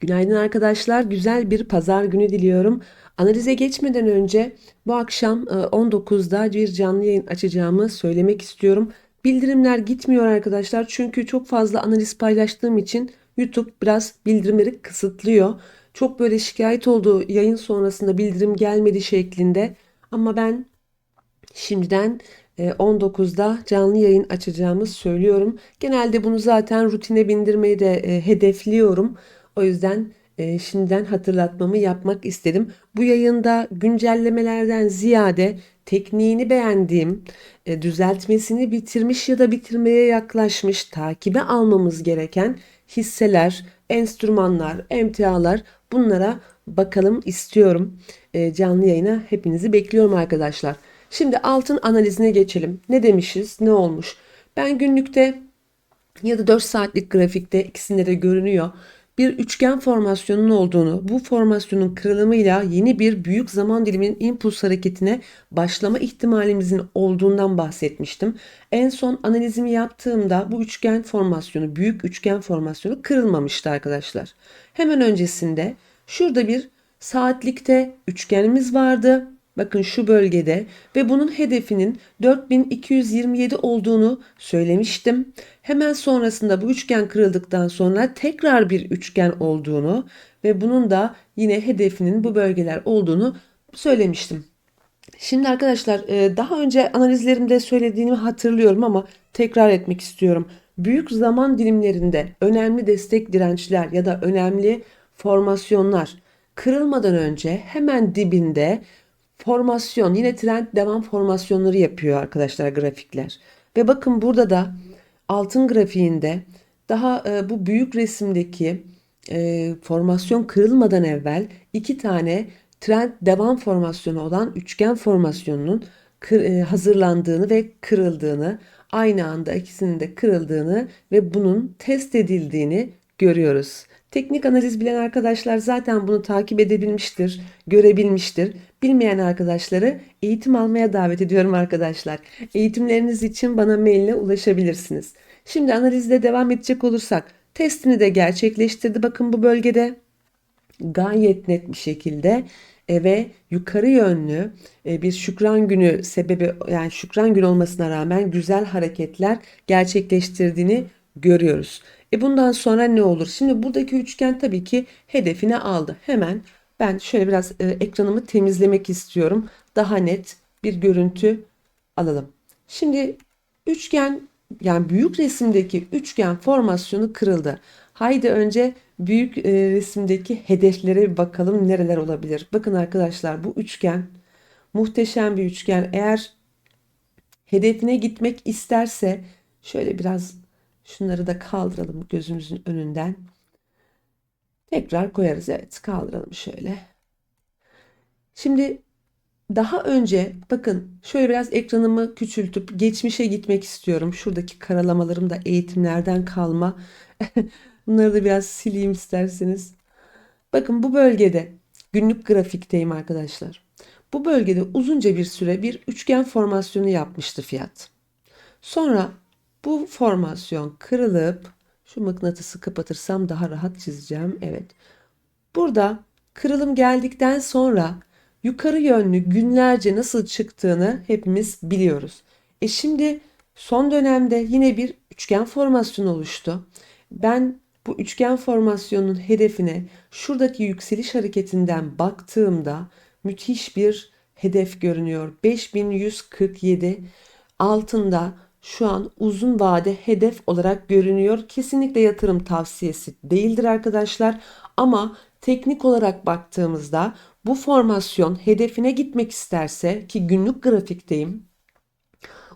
Günaydın arkadaşlar. Güzel bir pazar günü diliyorum. Analize geçmeden önce bu akşam e, 19'da bir canlı yayın açacağımı söylemek istiyorum. Bildirimler gitmiyor arkadaşlar çünkü çok fazla analiz paylaştığım için YouTube biraz bildirimleri kısıtlıyor. Çok böyle şikayet oldu yayın sonrasında bildirim gelmedi şeklinde. Ama ben Şimdiden e, 19'da canlı yayın açacağımı söylüyorum. Genelde bunu zaten rutine bindirmeyi de e, hedefliyorum. O yüzden e, şimdiden hatırlatmamı yapmak istedim. Bu yayında güncellemelerden ziyade tekniğini beğendiğim, e, düzeltmesini bitirmiş ya da bitirmeye yaklaşmış, takibe almamız gereken hisseler, enstrümanlar, emtialar bunlara bakalım istiyorum. E, canlı yayına hepinizi bekliyorum arkadaşlar. Şimdi altın analizine geçelim. Ne demişiz? Ne olmuş? Ben günlükte ya da 4 saatlik grafikte ikisinde de görünüyor. Bir üçgen formasyonun olduğunu, bu formasyonun kırılımıyla yeni bir büyük zaman diliminin impuls hareketine başlama ihtimalimizin olduğundan bahsetmiştim. En son analizimi yaptığımda bu üçgen formasyonu, büyük üçgen formasyonu kırılmamıştı arkadaşlar. Hemen öncesinde şurada bir saatlikte üçgenimiz vardı. Bakın şu bölgede ve bunun hedefinin 4227 olduğunu söylemiştim. Hemen sonrasında bu üçgen kırıldıktan sonra tekrar bir üçgen olduğunu ve bunun da yine hedefinin bu bölgeler olduğunu söylemiştim. Şimdi arkadaşlar e, daha önce analizlerimde söylediğimi hatırlıyorum ama tekrar etmek istiyorum. Büyük zaman dilimlerinde önemli destek dirençler ya da önemli formasyonlar kırılmadan önce hemen dibinde formasyon yine trend devam formasyonları yapıyor arkadaşlar grafikler. Ve bakın burada da altın grafiğinde daha e, bu büyük resimdeki e, formasyon kırılmadan evvel iki tane trend devam formasyonu olan üçgen formasyonunun kır, e, hazırlandığını ve kırıldığını aynı anda ikisinin de kırıldığını ve bunun test edildiğini görüyoruz. Teknik analiz bilen arkadaşlar zaten bunu takip edebilmiştir, görebilmiştir. Bilmeyen arkadaşları eğitim almaya davet ediyorum arkadaşlar. Eğitimleriniz için bana maille ulaşabilirsiniz. Şimdi analizde devam edecek olursak testini de gerçekleştirdi bakın bu bölgede. Gayet net bir şekilde ve yukarı yönlü e, bir şükran günü sebebi yani şükran günü olmasına rağmen güzel hareketler gerçekleştirdiğini görüyoruz. E bundan sonra ne olur? Şimdi buradaki üçgen tabii ki hedefine aldı. Hemen ben şöyle biraz e, ekranımı temizlemek istiyorum. Daha net bir görüntü alalım. Şimdi üçgen yani büyük resimdeki üçgen formasyonu kırıldı. Haydi önce büyük e, resimdeki hedeflere bakalım nereler olabilir. Bakın arkadaşlar bu üçgen muhteşem bir üçgen. Eğer hedefine gitmek isterse şöyle biraz Şunları da kaldıralım gözümüzün önünden. Tekrar koyarız. Evet kaldıralım şöyle. Şimdi daha önce bakın şöyle biraz ekranımı küçültüp geçmişe gitmek istiyorum. Şuradaki karalamalarım da eğitimlerden kalma. Bunları da biraz sileyim isterseniz. Bakın bu bölgede günlük grafikteyim arkadaşlar. Bu bölgede uzunca bir süre bir üçgen formasyonu yapmıştı fiyat. Sonra bu formasyon kırılıp şu mıknatısı kapatırsam daha rahat çizeceğim. Evet. Burada kırılım geldikten sonra yukarı yönlü günlerce nasıl çıktığını hepimiz biliyoruz. E şimdi son dönemde yine bir üçgen formasyonu oluştu. Ben bu üçgen formasyonun hedefine şuradaki yükseliş hareketinden baktığımda müthiş bir hedef görünüyor. 5147 altında şu an uzun vade hedef olarak görünüyor. Kesinlikle yatırım tavsiyesi değildir arkadaşlar. Ama teknik olarak baktığımızda bu formasyon hedefine gitmek isterse ki günlük grafikteyim.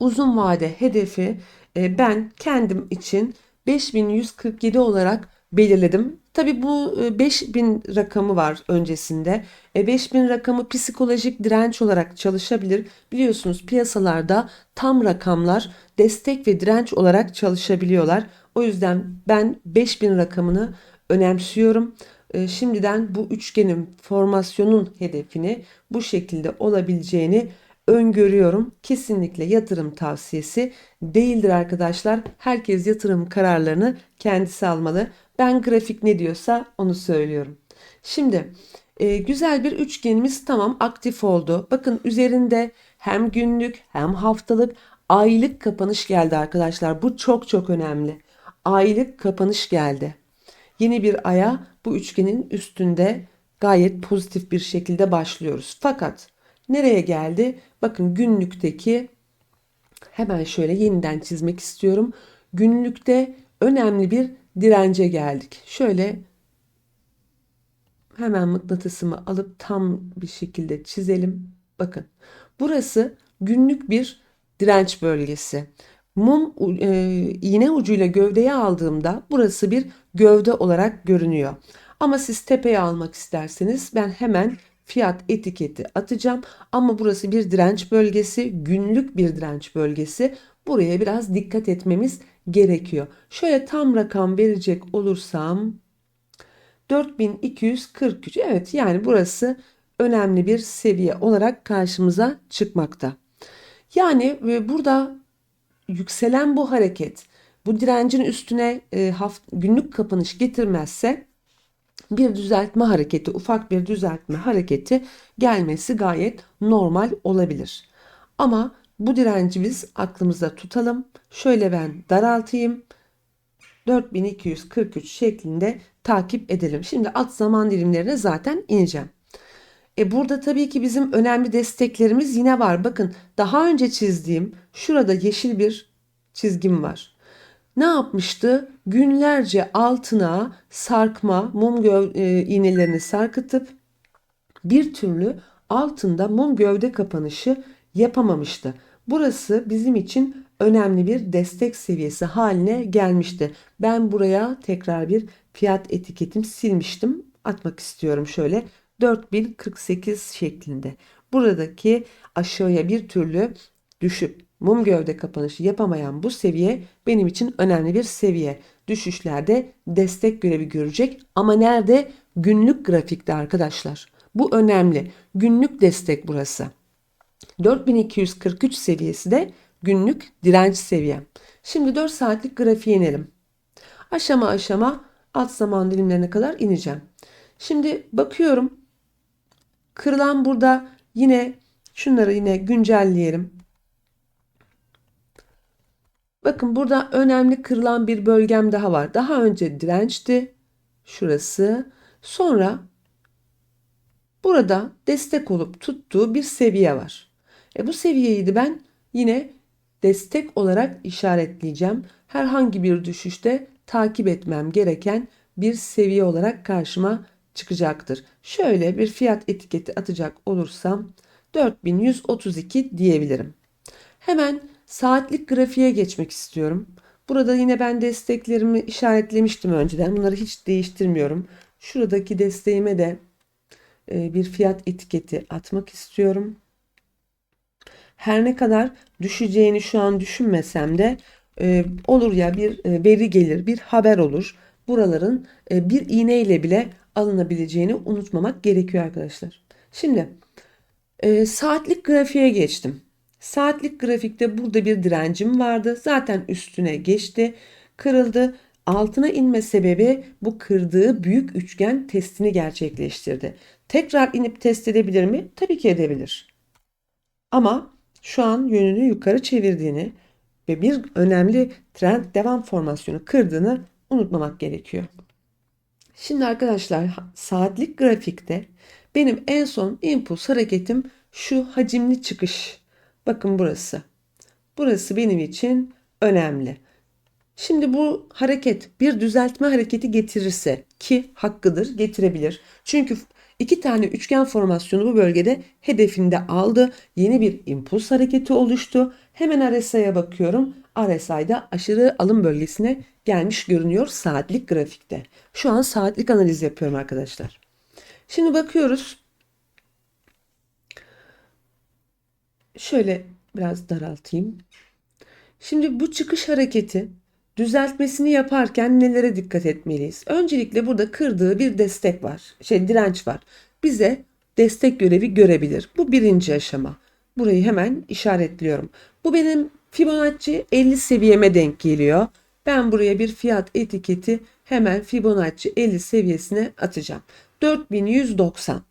Uzun vade hedefi e, ben kendim için 5147 olarak belirledim. Tabi bu 5000 e, rakamı var öncesinde. E 5000 rakamı psikolojik direnç olarak çalışabilir. Biliyorsunuz piyasalarda tam rakamlar destek ve direnç olarak çalışabiliyorlar. O yüzden ben 5000 rakamını önemsiyorum. E, şimdiden bu üçgenin formasyonun hedefini bu şekilde olabileceğini öngörüyorum. Kesinlikle yatırım tavsiyesi değildir arkadaşlar. Herkes yatırım kararlarını kendisi almalı. Ben grafik ne diyorsa onu söylüyorum. Şimdi e, güzel bir üçgenimiz tamam aktif oldu. Bakın üzerinde hem günlük hem haftalık aylık kapanış geldi arkadaşlar. Bu çok çok önemli. Aylık kapanış geldi. Yeni bir aya bu üçgenin üstünde gayet pozitif bir şekilde başlıyoruz. Fakat nereye geldi? Bakın günlükteki hemen şöyle yeniden çizmek istiyorum. Günlükte önemli bir dirence geldik. Şöyle hemen mıknatısımı alıp tam bir şekilde çizelim. Bakın burası günlük bir direnç bölgesi. Mum e, iğne ucuyla gövdeye aldığımda burası bir gövde olarak görünüyor. Ama siz tepeye almak isterseniz ben hemen fiyat etiketi atacağım. Ama burası bir direnç bölgesi, günlük bir direnç bölgesi. Buraya biraz dikkat etmemiz gerekiyor. Şöyle tam rakam verecek olursam 4243. Evet yani burası önemli bir seviye olarak karşımıza çıkmakta. Yani e, burada yükselen bu hareket bu direncin üstüne e, günlük kapanış getirmezse bir düzeltme hareketi, ufak bir düzeltme hareketi gelmesi gayet normal olabilir. Ama bu direnci biz aklımızda tutalım. Şöyle ben daraltayım. 4243 şeklinde takip edelim. Şimdi alt zaman dilimlerine zaten ineceğim. E burada tabii ki bizim önemli desteklerimiz yine var. Bakın daha önce çizdiğim şurada yeşil bir çizgim var. Ne yapmıştı? Günlerce altına sarkma mum göv e, iğnelerini sarkıtıp bir türlü altında mum gövde kapanışı yapamamıştı. Burası bizim için önemli bir destek seviyesi haline gelmişti. Ben buraya tekrar bir fiyat etiketim silmiştim. Atmak istiyorum şöyle 4048 şeklinde. Buradaki aşağıya bir türlü düşüp mum gövde kapanışı yapamayan bu seviye benim için önemli bir seviye. Düşüşlerde destek görevi görecek ama nerede? Günlük grafikte arkadaşlar. Bu önemli. Günlük destek burası. 4243 seviyesi de günlük direnç seviyem. Şimdi 4 saatlik grafiğe inelim. Aşama aşama alt zaman dilimlerine kadar ineceğim. Şimdi bakıyorum. Kırılan burada yine şunları yine güncelleyelim. Bakın burada önemli kırılan bir bölgem daha var. Daha önce dirençti. Şurası. Sonra burada destek olup tuttuğu bir seviye var. E bu seviyeyi de ben yine destek olarak işaretleyeceğim. Herhangi bir düşüşte takip etmem gereken bir seviye olarak karşıma çıkacaktır. Şöyle bir fiyat etiketi atacak olursam 4132 diyebilirim. Hemen saatlik grafiğe geçmek istiyorum. Burada yine ben desteklerimi işaretlemiştim önceden. Bunları hiç değiştirmiyorum. Şuradaki desteğime de e, bir fiyat etiketi atmak istiyorum. Her ne kadar düşeceğini şu an düşünmesem de e, olur ya bir e, veri gelir, bir haber olur. Buraların bir iğne ile bile alınabileceğini unutmamak gerekiyor arkadaşlar. Şimdi saatlik grafiğe geçtim. Saatlik grafikte burada bir direncim vardı. Zaten üstüne geçti, kırıldı. Altına inme sebebi bu kırdığı büyük üçgen testini gerçekleştirdi. Tekrar inip test edebilir mi? Tabii ki edebilir. Ama şu an yönünü yukarı çevirdiğini ve bir önemli trend devam formasyonu kırdığını unutmamak gerekiyor. Şimdi arkadaşlar saatlik grafikte benim en son impuls hareketim şu hacimli çıkış Bakın burası. Burası benim için önemli. Şimdi bu hareket bir düzeltme hareketi getirirse ki hakkıdır getirebilir. Çünkü iki tane üçgen formasyonu bu bölgede hedefinde aldı. Yeni bir impuls hareketi oluştu. Hemen RSI'ye bakıyorum. RSI'da aşırı alım bölgesine gelmiş görünüyor saatlik grafikte. Şu an saatlik analiz yapıyorum arkadaşlar. Şimdi bakıyoruz. Şöyle biraz daraltayım. Şimdi bu çıkış hareketi düzeltmesini yaparken nelere dikkat etmeliyiz? Öncelikle burada kırdığı bir destek var. Şey direnç var. Bize destek görevi görebilir. Bu birinci aşama. Burayı hemen işaretliyorum. Bu benim Fibonacci 50 seviyeme denk geliyor. Ben buraya bir fiyat etiketi hemen Fibonacci 50 seviyesine atacağım. 4190.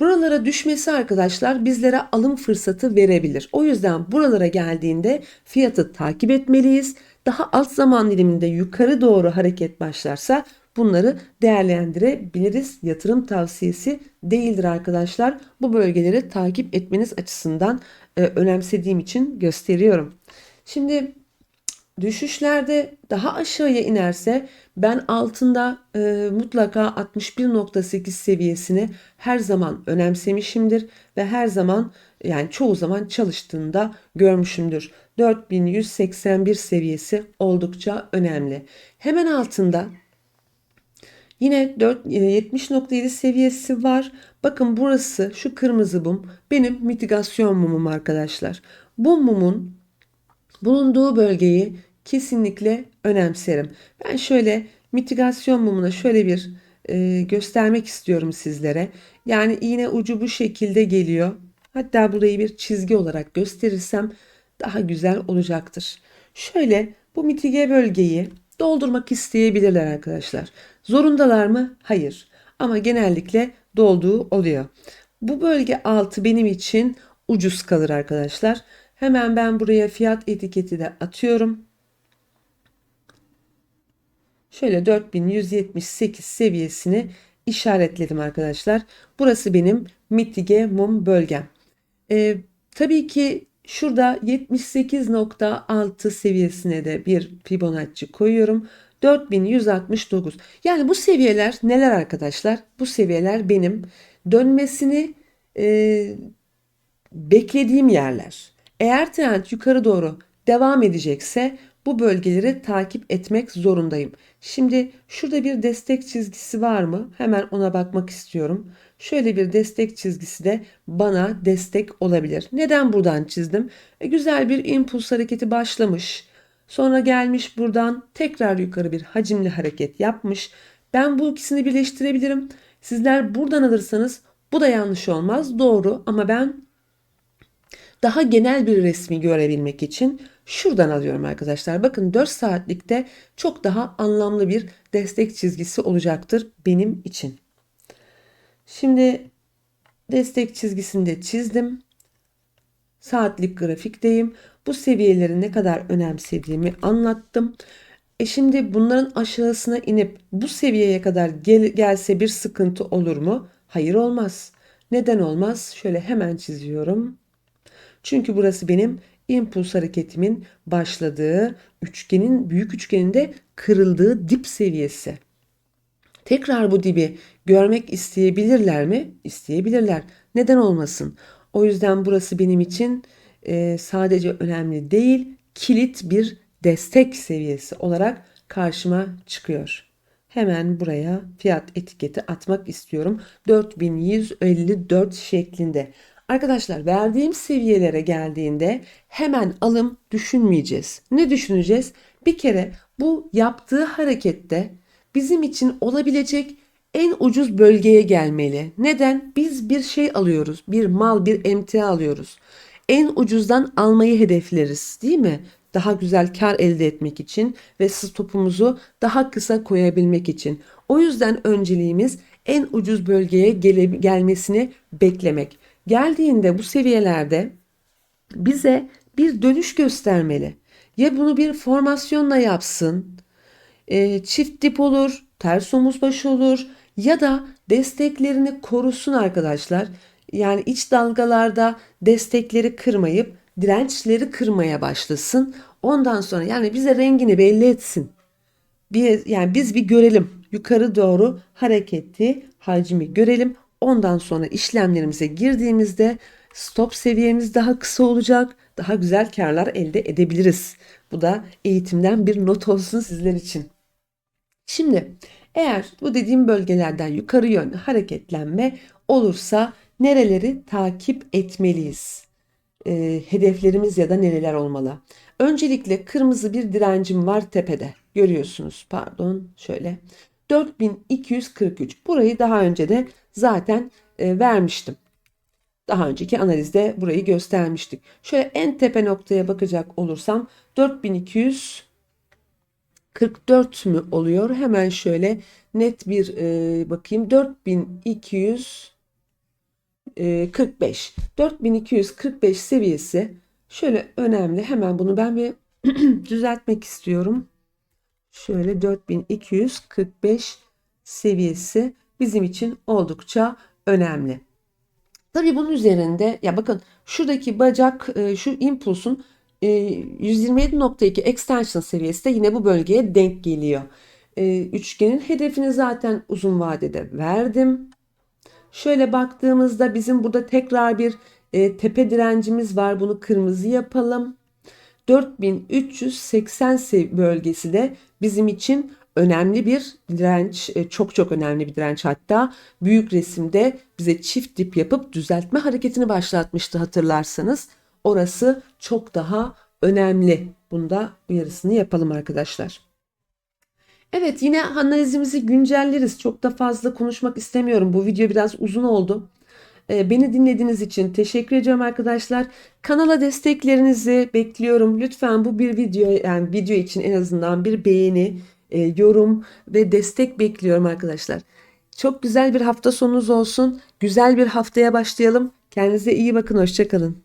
Buralara düşmesi arkadaşlar bizlere alım fırsatı verebilir. O yüzden buralara geldiğinde fiyatı takip etmeliyiz. Daha alt zaman diliminde yukarı doğru hareket başlarsa bunları değerlendirebiliriz. Yatırım tavsiyesi değildir arkadaşlar. Bu bölgeleri takip etmeniz açısından e, önemsediğim için gösteriyorum. Şimdi düşüşlerde daha aşağıya inerse ben altında e, mutlaka 61.8 seviyesini her zaman önemsemişimdir ve her zaman yani çoğu zaman çalıştığında görmüşümdür. 4181 seviyesi oldukça önemli. Hemen altında Yine 4, 70.7 seviyesi var. Bakın burası şu kırmızı mum benim mitigasyon mumum arkadaşlar. Bu mumun bulunduğu bölgeyi kesinlikle önemserim. Ben şöyle mitigasyon mumuna şöyle bir e, göstermek istiyorum sizlere. Yani iğne ucu bu şekilde geliyor. Hatta burayı bir çizgi olarak gösterirsem daha güzel olacaktır. Şöyle bu mitige bölgeyi doldurmak isteyebilirler arkadaşlar. Zorundalar mı? Hayır. Ama genellikle dolduğu oluyor. Bu bölge altı benim için ucuz kalır arkadaşlar. Hemen ben buraya fiyat etiketi de atıyorum. Şöyle 4178 seviyesini işaretledim arkadaşlar. Burası benim mitige mum bölgem. Ee, tabii ki şurada 78.6 seviyesine de bir Fibonacci koyuyorum. 4169. Yani bu seviyeler neler arkadaşlar? Bu seviyeler benim dönmesini e, beklediğim yerler. Eğer trend yukarı doğru devam edecekse bu bölgeleri takip etmek zorundayım. Şimdi şurada bir destek çizgisi var mı? Hemen ona bakmak istiyorum. Şöyle bir destek çizgisi de bana destek olabilir. Neden buradan çizdim? E, güzel bir impuls hareketi başlamış. Sonra gelmiş buradan tekrar yukarı bir hacimli hareket yapmış. Ben bu ikisini birleştirebilirim. Sizler buradan alırsanız bu da yanlış olmaz. Doğru ama ben daha genel bir resmi görebilmek için şuradan alıyorum arkadaşlar. Bakın 4 saatlikte çok daha anlamlı bir destek çizgisi olacaktır benim için. Şimdi destek çizgisini de çizdim. Saatlik grafikteyim. Bu seviyeleri ne kadar önemsediğimi anlattım. E şimdi bunların aşağısına inip bu seviyeye kadar gel gelse bir sıkıntı olur mu? Hayır olmaz. Neden olmaz? Şöyle hemen çiziyorum. Çünkü burası benim impuls hareketimin başladığı üçgenin büyük üçgeninde kırıldığı dip seviyesi. Tekrar bu dibi görmek isteyebilirler mi? İsteyebilirler. Neden olmasın? O yüzden burası benim için e, sadece önemli değil, kilit bir destek seviyesi olarak karşıma çıkıyor. Hemen buraya fiyat etiketi atmak istiyorum. 4154 şeklinde. Arkadaşlar verdiğim seviyelere geldiğinde hemen alım düşünmeyeceğiz. Ne düşüneceğiz? Bir kere bu yaptığı harekette bizim için olabilecek en ucuz bölgeye gelmeli. Neden? Biz bir şey alıyoruz. Bir mal, bir emtia alıyoruz. En ucuzdan almayı hedefleriz değil mi? Daha güzel kar elde etmek için ve stopumuzu daha kısa koyabilmek için. O yüzden önceliğimiz en ucuz bölgeye gele, gelmesini beklemek. Geldiğinde bu seviyelerde bize bir dönüş göstermeli. Ya bunu bir formasyonla yapsın, e, çift dip olur, ters omuz başı olur ya da desteklerini korusun arkadaşlar. Yani iç dalgalarda destekleri kırmayıp dirençleri kırmaya başlasın. Ondan sonra yani bize rengini belli etsin. Bir, yani biz bir görelim. Yukarı doğru hareketi, hacmi görelim. Ondan sonra işlemlerimize girdiğimizde stop seviyemiz daha kısa olacak. Daha güzel karlar elde edebiliriz. Bu da eğitimden bir not olsun sizler için. Şimdi eğer bu dediğim bölgelerden yukarı yönlü hareketlenme olursa nereleri takip etmeliyiz? E, hedeflerimiz ya da nereler olmalı? Öncelikle kırmızı bir direncim var tepede. Görüyorsunuz. Pardon şöyle. 4243. Burayı daha önce de zaten e, vermiştim. Daha önceki analizde burayı göstermiştik. Şöyle en tepe noktaya bakacak olursam 4200 44 mü oluyor? Hemen şöyle net bir e, bakayım. 4245. 4245 seviyesi şöyle önemli. Hemen bunu ben bir düzeltmek istiyorum. Şöyle 4245 seviyesi bizim için oldukça önemli. Tabii bunun üzerinde ya bakın şuradaki bacak e, şu impulsun e, 127.2 extension seviyesi de yine bu bölgeye denk geliyor. E, üçgenin hedefini zaten uzun vadede verdim. Şöyle baktığımızda bizim burada tekrar bir e, tepe direncimiz var. Bunu kırmızı yapalım. 4380 sev- bölgesi de bizim için önemli bir direnç, e, çok çok önemli bir direnç hatta. Büyük resimde bize çift dip yapıp düzeltme hareketini başlatmıştı hatırlarsanız. Orası çok daha önemli. Bunda uyarısını yapalım arkadaşlar. Evet yine analizimizi güncelleriz. Çok da fazla konuşmak istemiyorum. Bu video biraz uzun oldu. Ee, Beni dinlediğiniz için teşekkür ediyorum arkadaşlar. Kanala desteklerinizi bekliyorum. Lütfen bu bir video yani video için en azından bir beğeni, e, yorum ve destek bekliyorum arkadaşlar. Çok güzel bir hafta sonunuz olsun. Güzel bir haftaya başlayalım. Kendinize iyi bakın. Hoşça kalın.